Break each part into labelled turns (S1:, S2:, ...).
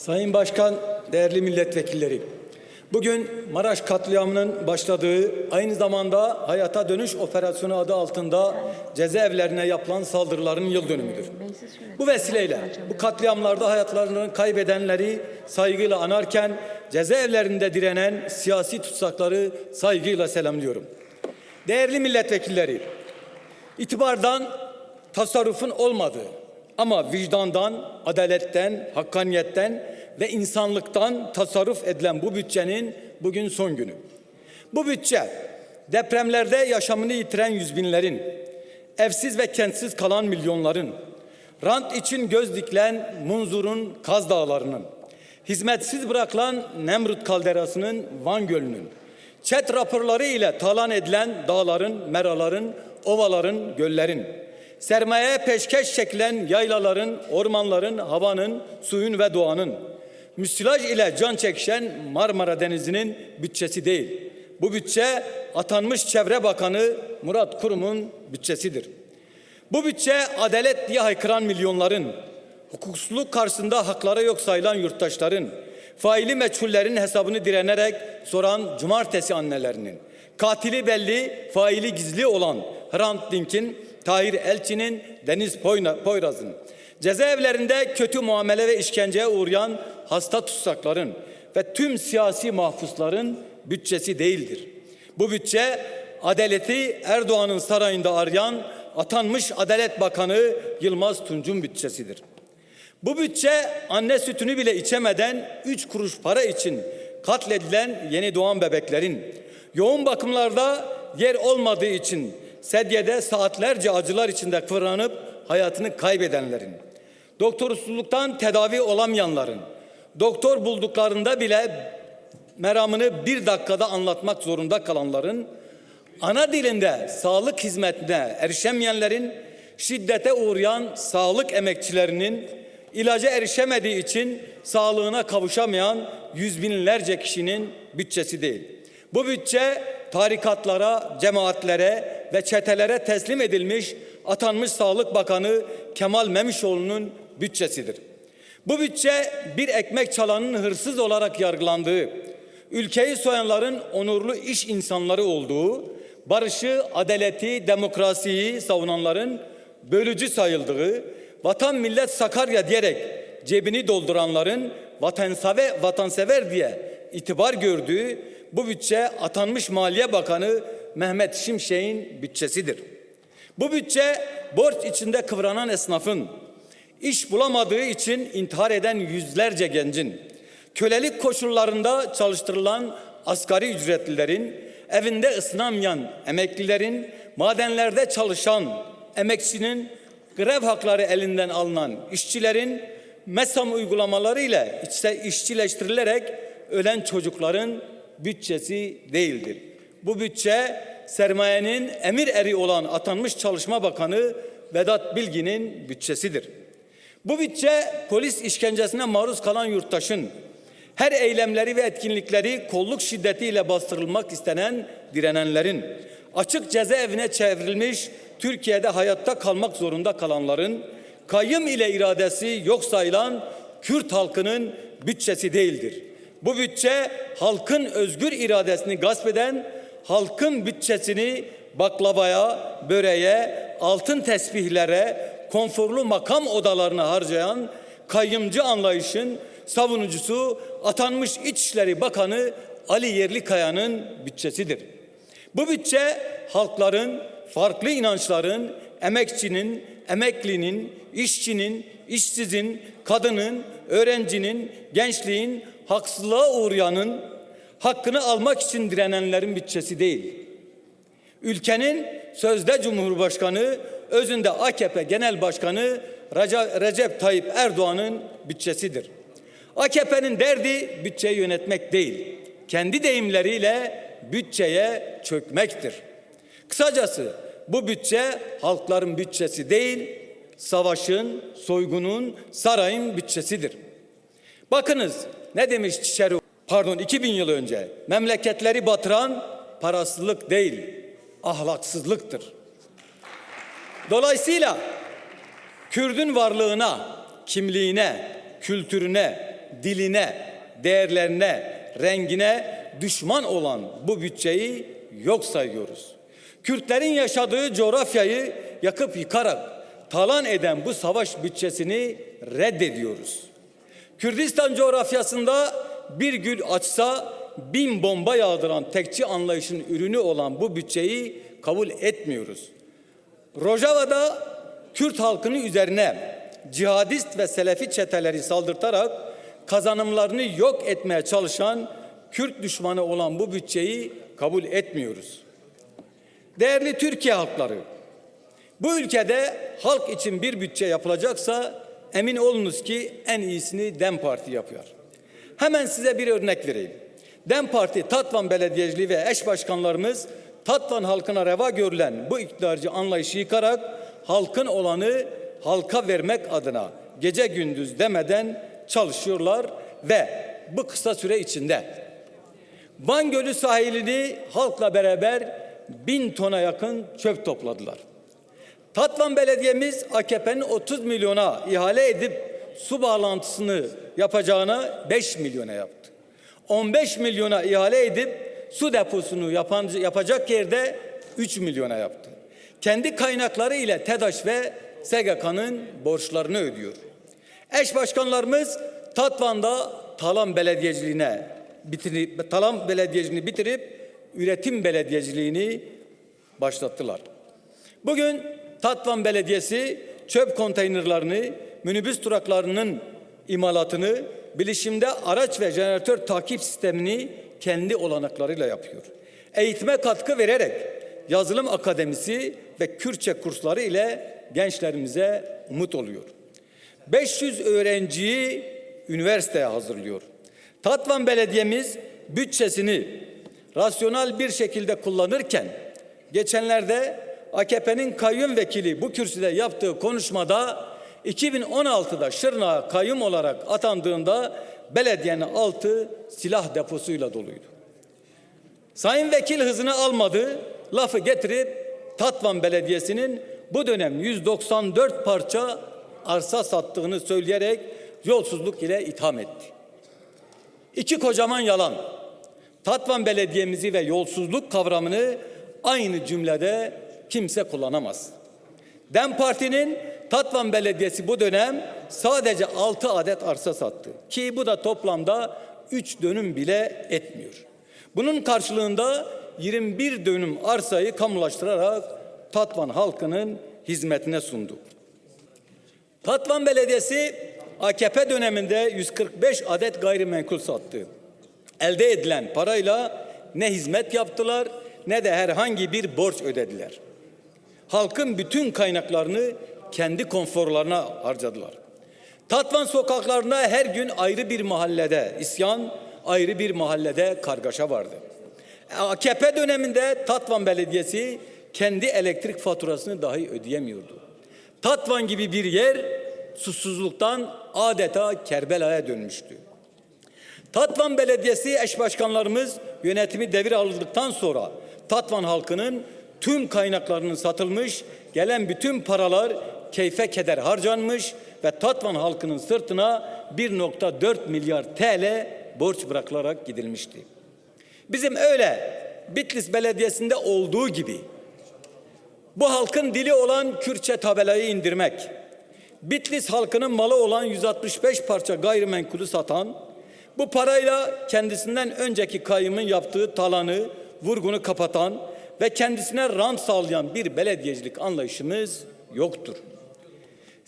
S1: Sayın Başkan, değerli milletvekilleri. Bugün Maraş katliamının başladığı, aynı zamanda Hayata Dönüş Operasyonu adı altında cezaevlerine yapılan saldırıların yıl dönümüdür. Bu vesileyle bu katliamlarda hayatlarını kaybedenleri saygıyla anarken cezaevlerinde direnen siyasi tutsakları saygıyla selamlıyorum. Değerli milletvekilleri, itibardan tasarrufun olmadığı ama vicdandan, adaletten, hakkaniyetten ve insanlıktan tasarruf edilen bu bütçenin bugün son günü. Bu bütçe depremlerde yaşamını yitiren yüz binlerin, evsiz ve kentsiz kalan milyonların, rant için göz dikilen Munzur'un Kaz Dağları'nın, hizmetsiz bırakılan Nemrut Kalderası'nın Van Gölü'nün, çet raporları ile talan edilen dağların, meraların, ovaların, göllerin, sermayeye peşkeş çekilen yaylaların, ormanların, havanın, suyun ve doğanın, müsilaj ile can çekişen Marmara Denizi'nin bütçesi değil. Bu bütçe atanmış Çevre Bakanı Murat Kurum'un bütçesidir. Bu bütçe adalet diye haykıran milyonların, hukuksuzluk karşısında hakları yok sayılan yurttaşların, faili meçhullerin hesabını direnerek soran cumartesi annelerinin, katili belli, faili gizli olan Hrant Dink'in, Tahir Elçi'nin, Deniz Poyraz'ın, cezaevlerinde kötü muamele ve işkenceye uğrayan hasta tutsakların ve tüm siyasi mahpusların bütçesi değildir. Bu bütçe adaleti Erdoğan'ın sarayında arayan atanmış Adalet Bakanı Yılmaz Tunç'un bütçesidir. Bu bütçe anne sütünü bile içemeden 3 kuruş para için katledilen yeni doğan bebeklerin, yoğun bakımlarda yer olmadığı için sedyede saatlerce acılar içinde kıvranıp hayatını kaybedenlerin, doktorsuzluktan tedavi olamayanların, doktor bulduklarında bile meramını bir dakikada anlatmak zorunda kalanların, ana dilinde sağlık hizmetine erişemeyenlerin, şiddete uğrayan sağlık emekçilerinin, ilaca erişemediği için sağlığına kavuşamayan yüz binlerce kişinin bütçesi değil. Bu bütçe tarikatlara, cemaatlere ve çetelere teslim edilmiş atanmış Sağlık Bakanı Kemal Memişoğlu'nun bütçesidir. Bu bütçe bir ekmek çalanın hırsız olarak yargılandığı, ülkeyi soyanların onurlu iş insanları olduğu, barışı, adaleti, demokrasiyi savunanların bölücü sayıldığı, vatan millet Sakarya diyerek cebini dolduranların vatansever, vatansever diye itibar gördüğü bu bütçe atanmış Maliye Bakanı Mehmet Şimşek'in bütçesidir. Bu bütçe borç içinde kıvranan esnafın, iş bulamadığı için intihar eden yüzlerce gencin, kölelik koşullarında çalıştırılan asgari ücretlilerin, evinde ısınamayan emeklilerin, madenlerde çalışan emekçinin, grev hakları elinden alınan işçilerin, MESAM uygulamaları ile işçileştirilerek ölen çocukların bütçesi değildir. Bu bütçe sermayenin emir eri olan atanmış Çalışma Bakanı Vedat Bilgin'in bütçesidir. Bu bütçe polis işkencesine maruz kalan yurttaşın her eylemleri ve etkinlikleri kolluk şiddetiyle bastırılmak istenen direnenlerin, açık cezaevine çevrilmiş Türkiye'de hayatta kalmak zorunda kalanların, kayyım ile iradesi yok sayılan Kürt halkının bütçesi değildir. Bu bütçe halkın özgür iradesini gasp eden, halkın bütçesini baklavaya, böreğe, altın tesbihlere, konforlu makam odalarına harcayan kayyımcı anlayışın savunucusu atanmış İçişleri Bakanı Ali Yerlikaya'nın bütçesidir. Bu bütçe halkların, farklı inançların, emekçinin, emeklinin, işçinin, işsizin, kadının, öğrencinin, gençliğin, haksızlığa uğrayanın, hakkını almak için direnenlerin bütçesi değil. Ülkenin sözde Cumhurbaşkanı, özünde AKP Genel Başkanı Recep, Tayyip Erdoğan'ın bütçesidir. AKP'nin derdi bütçeyi yönetmek değil, kendi deyimleriyle bütçeye çökmektir. Kısacası bu bütçe halkların bütçesi değil, savaşın, soygunun, sarayın bütçesidir. Bakınız ne demiş Çiçeri, pardon 2000 yıl önce, memleketleri batıran parasızlık değil, ahlaksızlıktır. Dolayısıyla Kürdün varlığına, kimliğine, kültürüne, diline, değerlerine, rengine düşman olan bu bütçeyi yok sayıyoruz. Kürtlerin yaşadığı coğrafyayı yakıp yıkarak talan eden bu savaş bütçesini reddediyoruz. Kürdistan coğrafyasında bir gül açsa bin bomba yağdıran tekçi anlayışın ürünü olan bu bütçeyi kabul etmiyoruz. Rojava'da Kürt halkının üzerine cihadist ve selefi çeteleri saldırtarak kazanımlarını yok etmeye çalışan Kürt düşmanı olan bu bütçeyi kabul etmiyoruz. Değerli Türkiye halkları, bu ülkede halk için bir bütçe yapılacaksa emin olunuz ki en iyisini DEM Parti yapıyor. Hemen size bir örnek vereyim. DEM Parti Tatvan Belediyeciliği ve eş başkanlarımız Tatvan halkına reva görülen bu iktidarcı anlayışı yıkarak halkın olanı halka vermek adına gece gündüz demeden çalışıyorlar ve bu kısa süre içinde Van Gölü sahilini halkla beraber bin tona yakın çöp topladılar. Tatvan Belediye'miz AKP'nin 30 milyona ihale edip su bağlantısını yapacağına 5 milyona yaptı. 15 milyona ihale edip su deposunu yapan, yapacak yerde 3 milyona yaptı. Kendi kaynakları ile TEDAŞ ve SGK'nın borçlarını ödüyor. Eş başkanlarımız Tatvan'da talan belediyeciliğine bitirip, talan belediyeciliğini bitirip üretim belediyeciliğini başlattılar. Bugün Tatvan Belediyesi çöp konteynerlerini, minibüs duraklarının imalatını, bilişimde araç ve jeneratör takip sistemini kendi olanaklarıyla yapıyor. Eğitime katkı vererek yazılım akademisi ve Kürtçe kursları ile gençlerimize umut oluyor. 500 öğrenciyi üniversiteye hazırlıyor. Tatvan Belediye'miz bütçesini rasyonel bir şekilde kullanırken geçenlerde AKP'nin kayyum vekili bu kürsüde yaptığı konuşmada 2016'da Şırnak'a kayyum olarak atandığında belediyenin altı silah deposuyla doluydu. Sayın Vekil hızını almadı, lafı getirip Tatvan Belediyesi'nin bu dönem 194 parça arsa sattığını söyleyerek yolsuzluk ile itham etti. İki kocaman yalan. Tatvan Belediye'mizi ve yolsuzluk kavramını aynı cümlede kimse kullanamaz. Dem Parti'nin Tatvan Belediyesi bu dönem sadece 6 adet arsa sattı ki bu da toplamda 3 dönüm bile etmiyor. Bunun karşılığında 21 dönüm arsayı kamulaştırarak Tatvan halkının hizmetine sundu. Tatvan Belediyesi AKP döneminde 145 adet gayrimenkul sattı. Elde edilen parayla ne hizmet yaptılar ne de herhangi bir borç ödediler. Halkın bütün kaynaklarını kendi konforlarına harcadılar. Tatvan sokaklarında her gün ayrı bir mahallede isyan, ayrı bir mahallede kargaşa vardı. AKP döneminde Tatvan Belediyesi kendi elektrik faturasını dahi ödeyemiyordu. Tatvan gibi bir yer susuzluktan adeta Kerbela'ya dönmüştü. Tatvan Belediyesi eş başkanlarımız yönetimi devir aldıktan sonra Tatvan halkının tüm kaynaklarının satılmış, gelen bütün paralar keyfe keder harcanmış ve Tatvan halkının sırtına 1.4 milyar TL borç bırakılarak gidilmişti. Bizim öyle Bitlis Belediyesi'nde olduğu gibi bu halkın dili olan Kürtçe tabelayı indirmek, Bitlis halkının malı olan 165 parça gayrimenkulü satan, bu parayla kendisinden önceki kayyımın yaptığı talanı, vurgunu kapatan ve kendisine rant sağlayan bir belediyecilik anlayışımız yoktur.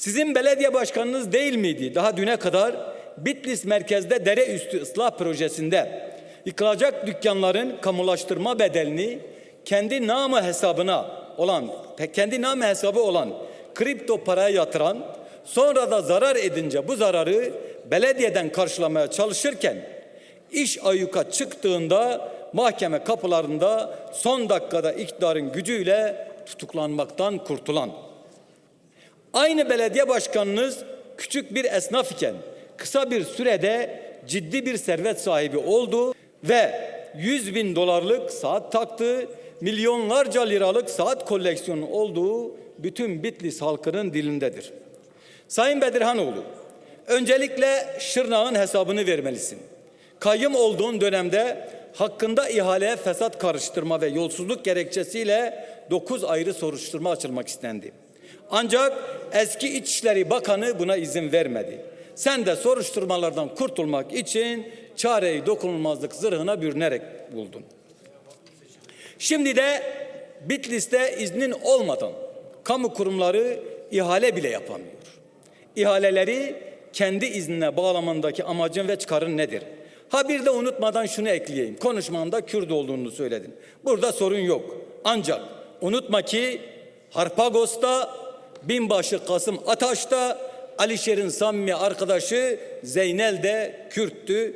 S1: Sizin belediye başkanınız değil miydi? Daha düne kadar Bitlis merkezde dere üstü ıslah projesinde yıkılacak dükkanların kamulaştırma bedelini kendi namı hesabına olan kendi namı hesabı olan kripto paraya yatıran sonra da zarar edince bu zararı belediyeden karşılamaya çalışırken iş ayyuka çıktığında mahkeme kapılarında son dakikada iktidarın gücüyle tutuklanmaktan kurtulan Aynı belediye başkanınız küçük bir esnaf iken kısa bir sürede ciddi bir servet sahibi oldu ve 100 bin dolarlık saat taktı, milyonlarca liralık saat koleksiyonu olduğu bütün Bitlis halkının dilindedir. Sayın Bedirhanoğlu, Öncelikle Şırnak'ın hesabını vermelisin. Kayyım olduğun dönemde hakkında ihaleye fesat karıştırma ve yolsuzluk gerekçesiyle 9 ayrı soruşturma açılmak istendi. Ancak eski İçişleri Bakanı buna izin vermedi. Sen de soruşturmalardan kurtulmak için çareyi dokunulmazlık zırhına bürünerek buldun. Şimdi de Bitlis'te iznin olmadan kamu kurumları ihale bile yapamıyor. İhaleleri kendi iznine bağlamandaki amacın ve çıkarın nedir? Ha bir de unutmadan şunu ekleyeyim. Konuşmanda Kürt olduğunu söyledin. Burada sorun yok. Ancak unutma ki Harpagos'ta binbaşı Kasım Ataş'ta Alişer'in samimi arkadaşı Zeynel de Kürttü.